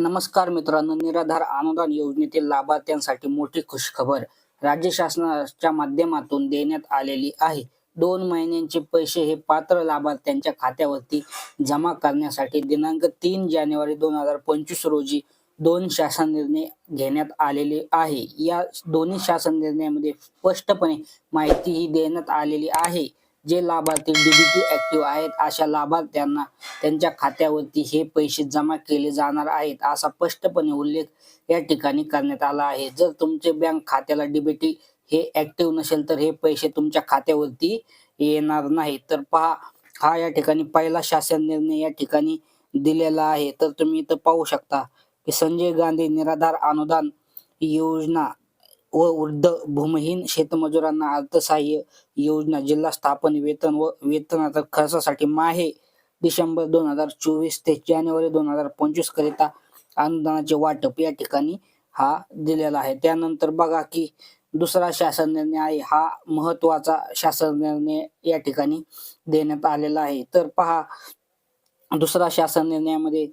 नमस्कार मित्रांनो निराधार अनुदान योजनेतील लाभार्थ्यांसाठी मोठी खुशखबर राज्य शासनाच्या माध्यमातून देण्यात आलेली आहे. दोन महिन्यांचे पैसे हे पात्र लाभार्थ्यांच्या खात्यावरती जमा करण्यासाठी दिनांक तीन जानेवारी दोन हजार पंचवीस रोजी दोन शासन निर्णय घेण्यात आलेले आहे. या दोन्ही शासन निर्णयामध्ये स्पष्टपणे माहिती ही देण्यात आलेली आहे. जे लाभार्थी डीबीटी ऍक्टिव्ह आहेत अशा लाभार्थ्यांना त्यांच्या खात्यावरती हे पैसे जमा केले जाणार आहेत असा स्पष्टपणे उल्लेख या ठिकाणी करण्यात आला आहे. जर तुमचे बँक खात्याला डीबीटी हे ऍक्टिव्ह नसेल तर हे पैसे तुमच्या खात्यावरती येणार नाही. तर पहा हा या ठिकाणी पहिला शासन निर्णय या ठिकाणी दिलेला आहे. तर तुम्ही इथं पाहू शकता की संजय गांधी निराधार अनुदान योजना व वृद्ध भूमिहीन शेतमजुरांना अर्थसहाय्य योजना जिल्हा स्थापन वेतन व वेतनाच्या खर्चासाठी माहे डिसेंबर दोन हजार चोवीस ते जानेवारी दोन हजार पंचवीस करिता अनुदानाचे वाटप या ठिकाणी हा दिलेला आहे. त्यानंतर बघा की दुसरा शासन निर्णय आहे हा महत्त्वाचा शासन निर्णय या ठिकाणी देण्यात आलेला आहे. तर पहा दुसरा शासन निर्णयामध्ये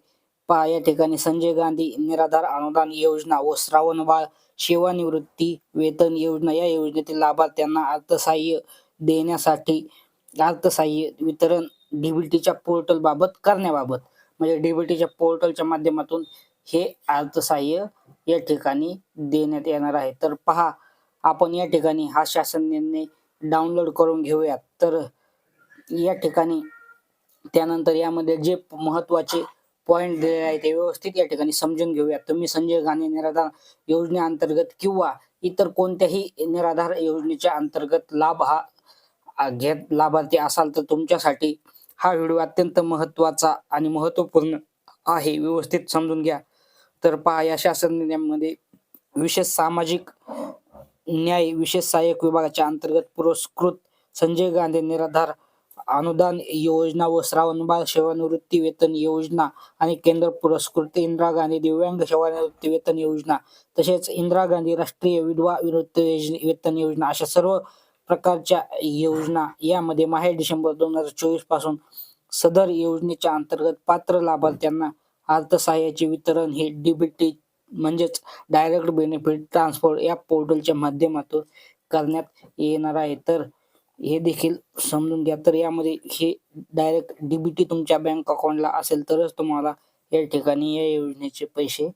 पहा या ठिकाणी संजय गांधी निराधार अनुदान योजना व श्रावणबाळ सेवानिवृत्ती वेतन योजना या योजनेतील लाभार्थ्यांना अर्थसहाय्य देण्यासाठी अर्थसहाय्य वितरण डीबीटीच्या पोर्टल बाबत करण्याबाबत म्हणजे डीबीटीच्या पोर्टलच्या माध्यमातून हे अर्थसहाय्य या ठिकाणी देण्यात येणार आहे. तर पहा आपण या ठिकाणी हा शासन निर्णय डाउनलोड करून घेऊयात. तर या ठिकाणी त्यानंतर यामध्ये जे महत्त्वाचे पॉईंट दिलेले आहेत ते व्यवस्थित या ठिकाणी समजून घेऊया. तुम्ही संजय गांधी निराधार योजनेअंतर्गत किंवा इतर कोणत्याही निराधार योजनेच्या अंतर्गत लाभ हा घेत लाभार्थी असाल तर तुमच्यासाठी हा व्हिडिओ अत्यंत महत्त्वाचा आणि महत्त्वपूर्ण आहे. व्यवस्थित समजून घ्या. तर पहा या शासन निर्णयामध्ये विशेष सामाजिक न्याय विशेष सहाय्यक विभागाच्या अंतर्गत पुरस्कृत संजय गांधी निराधार अनुदान योजना व श्रावणबाळ सेवानिवृत्ती वेतन योजना आणि केंद्र पुरस्कृत इंदिरा गांधी दिव्यांग सेवानिवृत्ती वेतन योजना तसेच इंदिरा गांधी राष्ट्रीय विधवा निवृत्ती वेतन योजना अशा सर्व प्रकारच्या योजना यामध्ये माहे डिसेंबर दोन हजार चोवीसपासून सदर योजनेच्या अंतर्गत पात्र लाभार्थ्यांना अर्थसहाय्याचे वितरण हे डीबीटी म्हणजेच डायरेक्ट बेनिफिट ट्रान्सफर या पोर्टलच्या माध्यमातून करण्यात येणार आहे. तर हे देखील समजून घ्या. तर यामध्ये हे डायरेक्ट डीबीटी तुमच्या बँक अकाउंटला असेल तरच तुम्हाला या ठिकाणी या योजनेचे पैसे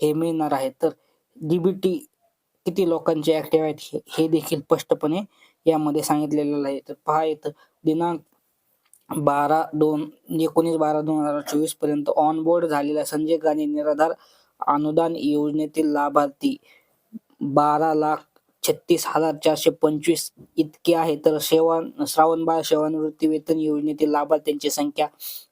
हे मिळणार आहेत. तर डीबीटी किती लोकांचे ऍक्टिव्ह आहेत हे- देखील स्पष्टपणे यामध्ये सांगितलेलं आहे. तर पहा येतं दिनांक बारा दोन एकोणीस बारा दोन हजार चोवीसपर्यंत ऑन बोर्ड झालेल्या संजय गांधी निराधार अनुदान योजनेतील लाभार्थी बारा लाख छत्तीस हजार चारशे पंचवीस इतके आहे. तर सेवा श्रावणबाळ सेवानिवृत्ती वेतन योजनेतील लाभार्थ्यांची संख्या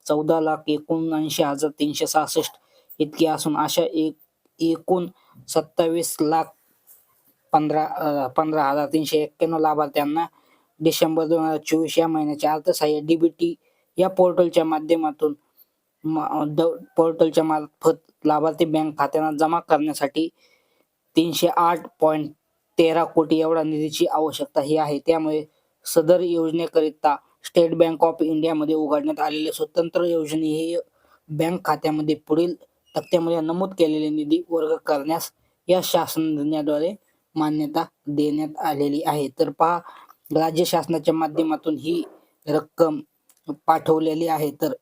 चौदा लाख एकोणऐंशी हजार तीनशे सहासष्ट इतकी असून अशा एक एकूण सत्तावीस लाख पंधरा पंधरा हजार तीनशे एक्क्याण्णव लाभार्थ्यांना डिसेंबर दोन हजार चोवीस या महिन्याचे अर्थसहाय्य डीबीटी या पोर्टलच्या माध्यमातून म- द- पोर्टलच्या मार्फत लाभार्थी बँक खात्यांना जमा करण्यासाठी तीनशे आठ पॉईंट तेरा कोटी एवढा निधीची आवश्यकता ही आहे. त्यामुळे सदर योजनेकरिता स्टेट बँक ऑफ इंडियामध्ये उघडण्यात आलेले स्वतंत्र योजने हे बँक खात्यामध्ये पुढील तक्त्यामध्ये नमूद केलेले निधी वर्ग करण्यास या शासन निर्णयाद्वारे मान्यता देण्यात आलेली आहे. तर पहा राज्य शासनाच्या माध्यमातून ही रक्कम पाठवलेली आहे. तर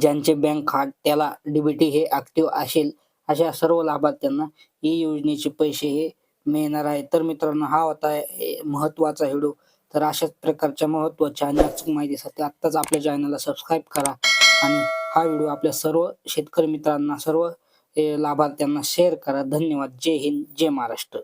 ज्यांचे बँक खात्याला डीबीटी हे ऍक्टिव्ह असेल अशा सर्व लाभार्थ्यांना ही योजनेचे पैसे हे मिळणार आहे. तर मित्रांनो हा होता हे महत्त्वाचा व्हिडिओ. तर अशाच प्रकारच्या महत्त्वाच्या आणि अचूक माहितीसाठी आत्ताच आपल्या चॅनलला सबस्क्राईब करा. आणि हा व्हिडिओ आपल्या सर्व शेतकरी मित्रांना सर्व लाभार्थ्यांना शेअर करा. धन्यवाद. जय हिंद जय महाराष्ट्र.